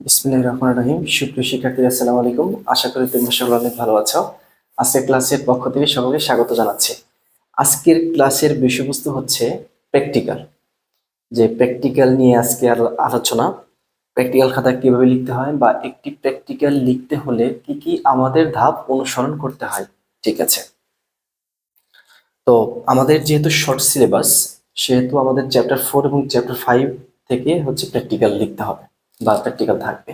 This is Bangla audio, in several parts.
বিসমিল্লাহির রহমানির রহিম। সুপ্রিয় শিক্ষার্থীরা আসসালামু আলাইকুম। আশা করি তোমরা সকলে অনেক ভালো আছো। আজকের ক্লাসের পক্ষ থেকে সকলকে স্বাগত জানাচ্ছি। আজকের ক্লাসের বিষয়বস্তু হচ্ছে প্র্যাকটিক্যাল। যে প্র্যাকটিক্যাল নিয়ে আজকে আর আলোচনা, প্র্যাকটিক্যাল খাতা কীভাবে লিখতে হয় বা একটি প্র্যাকটিক্যাল লিখতে হলে কি কি আমাদের ধাপ অনুসরণ করতে হয়, ঠিক আছে? তো আমাদের যেহেতু শর্ট সিলেবাস সেহেতু আমাদের চ্যাপ্টার ফোর এবং চ্যাপ্টার ফাইভ থেকে হচ্ছে প্র্যাকটিক্যাল লিখতে হবে। বা প্র্যাকটিক্যাল থাকবে।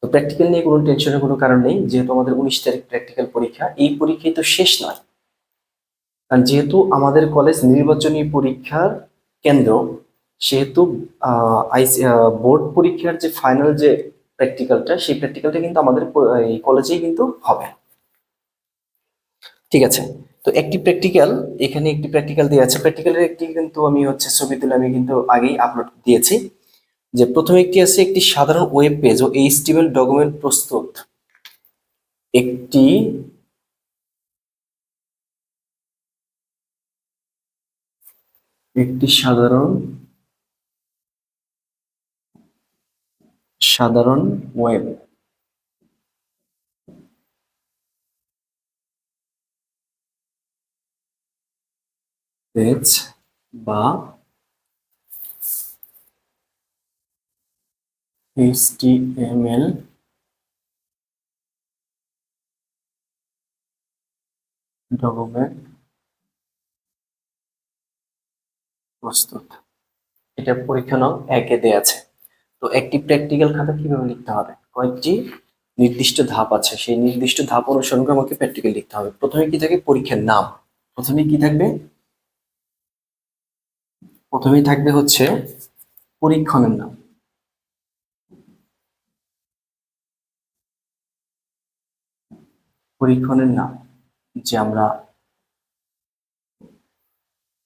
তো প্র্যাকটিক্যাল নিয়ে কোনো টেনশনের কোনো কারণ নেই, যেহেতু আমাদের উনিশ তারিখ প্র্যাকটিক্যাল পরীক্ষা, এই পরীক্ষাই তো শেষ নয়। কারণ যেহেতু আমাদের কলেজ নির্বাচনী পরীক্ষার কেন্দ্র, সেহেতু বোর্ড পরীক্ষার যে ফাইনাল যে প্র্যাকটিক্যালটা সেই প্র্যাকটিক্যালটা কিন্তু আমাদের এই কলেজেই কিন্তু হবে। ঠিক আছে? তো একটি প্র্যাকটিক্যাল এখানে একটি প্র্যাকটিক্যাল দেওয়া আছে। প্র্যাকটিক্যালের একটি কিন্তু আমি হচ্ছে ছবি তুলে আমি কিন্তু আগেই আপলোড দিয়েছি। যে প্রথমে একটি আছে একটি সাধারণ ওয়েব পেজ ও এইচটিএমএল ডকুমেন্ট প্রস্তুত। একটি একটি সাধারণ সাধারণ ওয়েব পেজ বা HTML ডকুমেন্ট প্রস্তুত। এটা পরীক্ষা নং একে দেয়া আছে। তো একটি প্র্যাকটিক্যাল খাতা কীভাবে লিখতে হবে? কয়েকটি নির্দিষ্ট ধাপ আছে। সেই নির্দিষ্ট ধাপ অনুসরণ করে আমাকে প্র্যাকটিক্যাল লিখতে হবে। প্রথমে কি থাকে? পরীক্ষার নাম। প্রথমে কি থাকবে? প্রথমেই থাকবে হচ্ছে পরীক্ষণের নাম। পরীক্ষণের নাম যে আমরা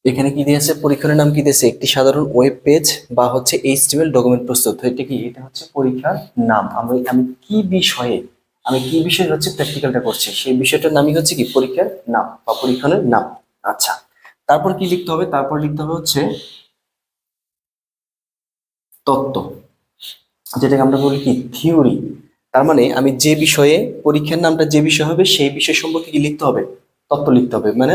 এখানে কি দিয়েছে? পরীক্ষণের নাম কি দিয়েছে? একটি সাধারণ ওয়েব পেজ বা হচ্ছে এইচটিএমএল ডকুমেন্ট প্রস্তুত। এটা কি? এটা হচ্ছে পরীক্ষার নাম। আমি আমি কি বিষয়ে, আমি কি বিষয়ে হচ্ছে প্র্যাকটিক্যালটা করছি? সেই বিষয়টার নামই হচ্ছে কি? পরীক্ষার নাম বা পরীক্ষণের নাম। আচ্ছা তারপর কি লিখতে হবে? তারপর লিখতে হবে হচ্ছে তত্ত্ব, যেটাকে আমরা বলি কি? থিওরি তার মানে আমি যে বিষয়ে পরীক্ষার নামটা যে বিষয় হবে, সেই বিষয় সম্পর্কে কি লিখতে হবে? তত্ত্ব লিখতে হবে। মানে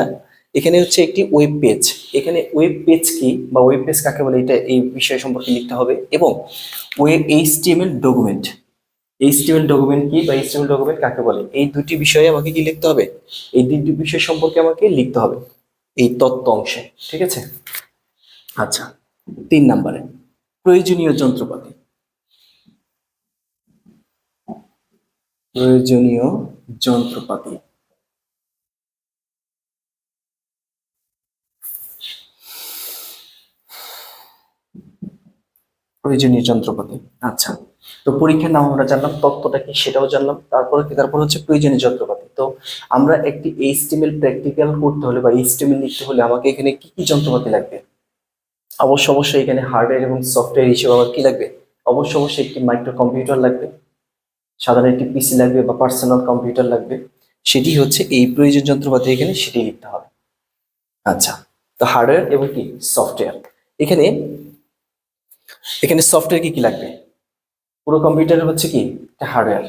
এখানে হচ্ছে একটি ওয়েব পেজ এখানে ওয়েব পেজ কি বা ওয়েব পেজ কাকে বলে, এটা এই বিষয় সম্পর্কে লিখতে হবে এবং web HTML document HTML document কি বা এইচটিএমএল ডকুমেন্ট কাকে বলে? এই দুটি বিষয়ে আমাকে কি লিখতে হবে? এই দুটি বিষয় সম্পর্কে আমাকে লিখতে হবে এই তত্ত্ব অংশে। ঠিক আছে? আচ্ছা তিন নম্বরে। প্রয়োজনীয় যন্ত্রপাতি। প্রয়োজনীয় যন্ত্রপাতি। প্রয়োজনীয় যন্ত্রপাতি। আচ্ছা তো পরীক্ষার নাম আমরা জানলাম, তত্ত্বটা কি সেটাও জানলাম। তারপরে কি, তারপর হচ্ছে প্রয়োজনীয় যন্ত্রপাতি। তো আমরা একটি এইচটিএমএল প্র্যাকটিক্যাল করতে হলে বা এইচটিএমএল লিখতে হলে আমাকে এখানে কি কি যন্ত্রপাতি লাগবে? অবশ্য অবশ্যই এখানে হার্ডওয়্যার এবং সফটওয়্যার হিসেবে আমার কি লাগবে? অবশ্য অবশ্যই একটি মাইক্রো কম্পিউটার লাগবে। সাধারণ একটি পিসি লাগবে বা পার্সোনাল কম্পিউটার লাগবে, সেটি হচ্ছে এই প্রয়োজন যন্ত্রপাতি এখানে সেটি লিখতে হবে। আচ্ছা তো হার্ডওয়্যার এবং কি? সফটওয়্যার এখানে এখানে সফটওয়্যার কি কি লাগবে? পুরো কম্পিউটার হচ্ছে কি? একটা হার্ডওয়্যার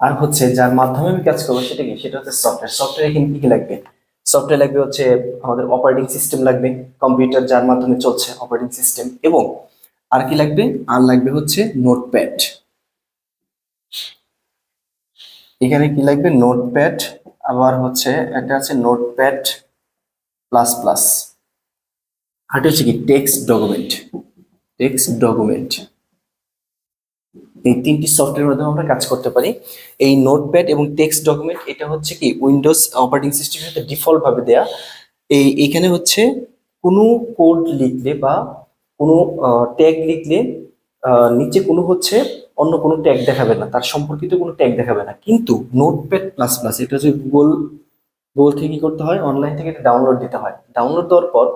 আর হচ্ছে যার মাধ্যমে আমি কাজ করব সেটা কি? সেটা হচ্ছে সফটওয়্যার সফটওয়্যার এখানে কি কি লাগবে? সফটওয়্যার লাগবে হচ্ছে আমাদের অপারেটিং সিস্টেম লাগবে কম্পিউটার যার মাধ্যমে চলছে অপারেটিং সিস্টেম এবং আর কি লাগবে? আর লাগবে হচ্ছে নোটপ্যাড এখানে কি লাগবে? নোটপ্যাড আবার হচ্ছে একটা আছে নোটপ্যাড প্লাস প্লাস আরেকটা হচ্ছে কি টেক্সট ডকুমেন্ট টেক্সট ডকুমেন্ট এই তিনটি সফটওয়্যারের মাধ্যমে আমরা কাজ করতে পারি। এই নোটপ্যাড এবং টেক্সট ডকুমেন্ট এটা হচ্ছে কি উইন্ডোজ অপারেটিং সিস্টেমের সাথে ডিফল্ট ভাবে দেয়া। এই, এখানে হচ্ছে কোনো কোড লিখলে বা কোনো ট্যাগ লিখলে নিচে কোনো হচ্ছে অন্য কোনো ট্যাগ দেখাবে না, তার সম্পর্কিত কোনো ট্যাগ দেখাবে না। কিন্তু নোটপ্যাড প্লাস প্লাস এটা হচ্ছে গুগল গুগল থেকে কি করতে হয় অনলাইন থেকে এটা ডাউনলোড দিতে হয়। ডাউনলোড দেওয়ার পর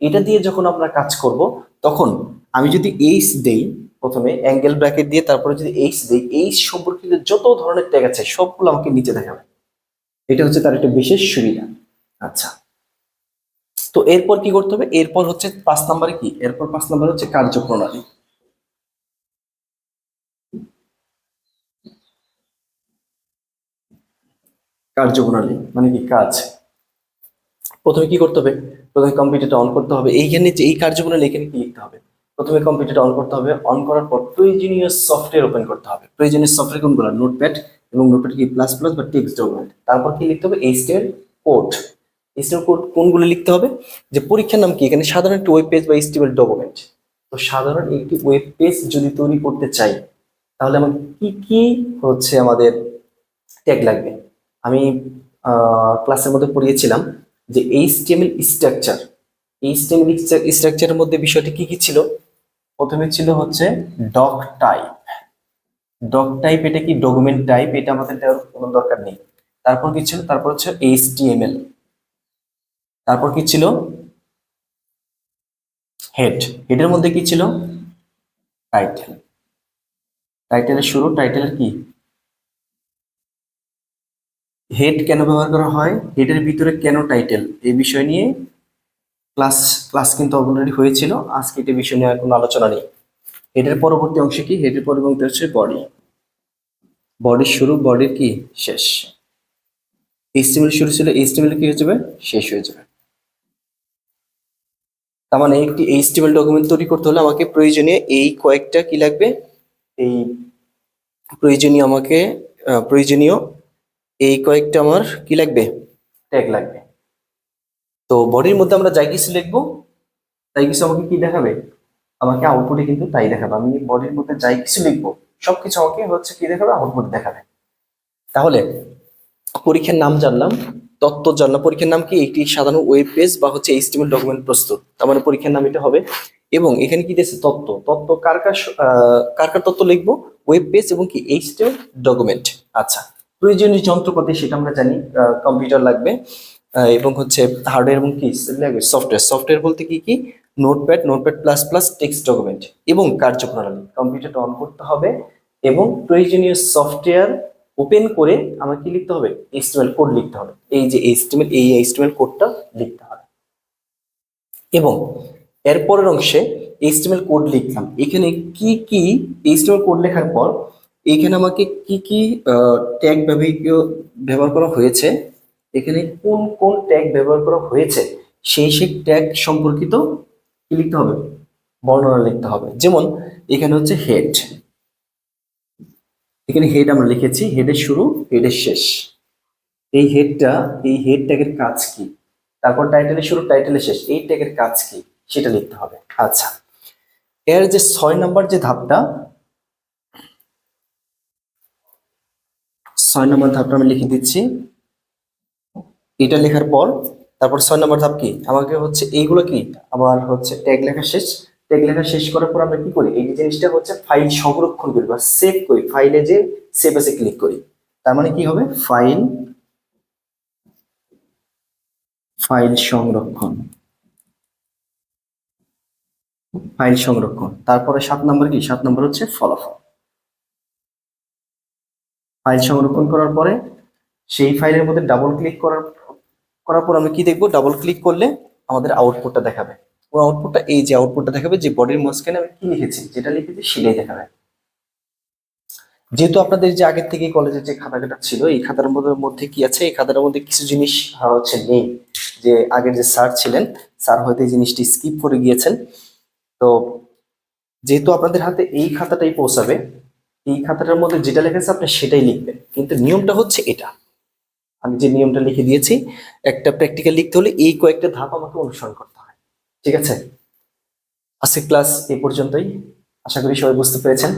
এটা দিয়ে যখন আমরা কাজ করব, তখন আমি যদি এইচ দেই, প্রথমে অ্যাঙ্গেল ব্র্যাকেট দিয়ে, তারপরে যদি এইচ দেই এইচ সম্পর্কিত যত ধরনের ট্যাগ আছে, সবগুলো আমাকে নিচে দেখাবে। এটা হচ্ছে তার একটা বিশেষ সুবিধা। আচ্ছা। তো এরপর কি করতে হবে? এরপর হচ্ছে পাঁচ নাম্বারে কি? এরপর পাঁচ নাম্বার হচ্ছে কার্যপ্রণালী কার্যপ্রণালী মানে কি কাজ? প্রথমে কি করতে হবে? প্রথমে কম্পিউটারটা অন করতে হবে। এইখানে যে এই কার্যপ্রণালী, এখানে কি লিখতে হবে? প্রথমে কম্পিউটারটা অন করতে হবে। অন করার পর প্রয়োজনীয় সফটওয়্যার ওপেন করতে হবে। প্রয়োজনীয় সফটওয়্যার কোনগুলো? নোটপ্যাড এবং নোটপ্যাড কি প্লাস প্লাস বা টেক্সট ডকুমেন্ট তারপর কি লিখতে হবে? এইচটিএমএল কোড এইচটিএমএল কোড কোনগুলো লিখতে হবে? যে পরীক্ষার নাম কি? এখানে সাধারণ একটি ওয়েব পেজ বা এইচটিএমএল ডকুমেন্ট তো সাধারণ একটি ওয়েব পেজ যদি তৈরি করতে চাই, তাহলে আমাদের কি কি হচ্ছে আমাদের ট্যাগ লাগবে? আমি ক্লাসের মধ্যে পড়িয়েছিলাম যে এইচটিএমএল স্ট্রাকচার এইচটিএমএল স্ট্রাকচারের মধ্যে বিষয়টি কি কি ছিল? প্রথমে ছিল হচ্ছে ডক টাইপ ডক টাইপ এটা কি? ডকুমেন্ট টাইপ এটা আমাদের কোনো দরকার নেই। তারপর কি ছিল? তারপর হচ্ছে এইচটিএমএল তারপর কি ছিল? হেড হেডের মধ্যে কি ছিল? টাইটেল টাইটেলের শুরু টাইটেলের কি? হেড কেন ব্যবহার করা হয় হেডের ভিতরে কেন টাইটেল এই বিষয় নিয়ে ক্লাস ক্লাস কিন্তু অলরেডি হয়েছিল, আজকে এটা বিষয় নিয়ে কোনো আলোচনা নেই। হেডের পরবর্তী অংশে কি? হেডের পরবর্তী হচ্ছে বডি বডির শুরু বডির কি? শেষ। এইচটিএমএল শুরু ছিল এইচটিএমএল কি হয়ে যাবে? শেষ হয়ে যাবে। তার মানে একটি এইচটিএমএল ডকুমেন্ট তৈরি করতে হলে আমাকে প্রয়োজনীয় এই কয়েকটা কি লাগবে? এই প্রয়োজনীয় আমাকে প্রয়োজনীয় এই কয়েকটা আমার কি লাগবে? ট্যাগ লাগবে। তো বডির মধ্যে আমরা যাই কিছু লিখব তাই কিছু আমাকে কি দেখাবে? আমাকে আউটপুটে কিন্তু তাই দেখাবে। আমি বডির মধ্যে যাই কিছু লিখব সবকিছু আমাকে হচ্ছে কি দেখাবে? আউটপুট দেখাবে। তাহলে পরীক্ষার নাম জানলাম তত্ত্ব জানলাম। পরীক্ষার নাম কি? একটি সাধারণ ওয়েব পেজ বা হচ্ছে এইচটিএমএল ডকুমেন্ট প্রস্তুত। তার মানে পরীক্ষার নাম এটা হবে। এবং এখানে কি দিয়েছে? তত্ত্ব। তত্ত্ব কার কার কার কার তত্ত্ব লিখব? ওয়েব পেজ এবং কি? এইচটিএমএল ডকুমেন্ট আচ্ছা। প্রয়োজনীয় যন্ত্রপাতি সেটা আমরা জানি কম্পিউটার লাগবে এবং হচ্ছে হার্ডওয়্যার এবং কি লাগবে সফটওয়্যার সফটওয়্যার বলতে কি কি? Notepad notepad plus plus text document এবং কার্যপ্রণালী। কম্পিউটারটা অন করতে হবে এবং প্রয়োজনীয় সফটওয়্যার ওপেন করে আমার কি লিখতে হবে এইচটিএমএল কোড লিখতে হবে। এই যে এইচটিএমএল এই এইচটিএমএল কোডটা লিখতে হবে। এবং এরপরের অংশে এইচটিএমএল কোড লিখলাম। এখানে কি কি এইচটিএমএল কোড লেখার পর এখানে আমাকে কি কি ট্যাগ ব্যবহার করা হয়েছে? এখানে কোন কোন ট্যাগ ব্যবহার করা হয়েছে? সেই সেই ট্যাগ সম্পর্কিত কি লিখতে হবে? বর্ণনা লিখতে হবে। যেমন, এখানে হচ্ছে হেড এখানে হেড আমরা লিখেছি। হেডের শুরু হেডের শেষ। এই হেডটা এই হেড ট্যাগের কাজ কি? তারপর টাইটেলের শুরু টাইটেলের শেষ। এই ট্যাগের কাজ কি? সেটা লিখতে হবে। আচ্ছা। এর যে ছয় নম্বর যে ধাপটা ছয় নম্বর ধাপটা আমি লিখে দিচ্ছি। এটা লেখার পর, তারপর ছয় নম্বর ধাপ কি? আমাকে হচ্ছে এইগুলো কি? আবার হচ্ছে ট্যাগ লেখা শেষ। ট্যাগ লেখা শেষ করার পর আমরা কি করি? এই জিনিসটা হচ্ছে ফাইল সংরক্ষণ করি বা সেভ করি। ফাইলে যে সেভ এসে ক্লিক করি। তার মানে কি হবে? ফাইল ফাইল সংরক্ষণ। ফাইল সংরক্ষণ। তারপরে সাত নম্বর কি? সাত নম্বর হচ্ছে ফলাফল। ফাইল সংরক্ষণ করার পরে সেই ফাইলের মধ্যে ডাবল ক্লিক করার করার পর আমি কি দেখব? ডাবল ক্লিক করলে আমাদের আউটপুটটা দেখাবে। ও আউটপুটটা এই যে আউটপুটটা দেখাবে, যে বডির মাঝখানে আমি কি লিখেছি? যেটা লিখেছি সেটাই দেখাবে। যেহেতু আপনাদের যে আগের থেকে কলেজের যে খাতাটা ছিল, এই খাতার মধ্যে- মধ্যে কি আছে? এই খাতার মধ্যে কিছু জিনিস হচ্ছে নেই। যে আগের যে স্যার ছিলেন স্যার হয়তো এই জিনিসটি স্কিপ করে গিয়েছেন। তো যেহেতু আপনাদের হাতে এই খাতাটাই পৌঁছাবে এই খাতাটার মধ্যে যেটা লেখা আছে আপনি সেটাই লিখবেন। কিন্তু নিয়মটা হচ্ছে এটা। আমি যে নিয়মটা লিখে দিয়েছি, একটা প্র্যাকটিক্যাল লিখতে হলে এই কয়েকটা ধাপ আমাকে অনুসরণ করতে হয়। ঠিক আছে? আজকে ক্লাস এই পর্যন্তই। আশা করি সবাই বুঝতে পেরেছেন।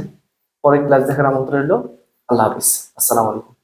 পরের ক্লাস দেখার আমন্ত্রণ রইল। আল্লাহ হাফিজ। আসসালামু আলাইকুম।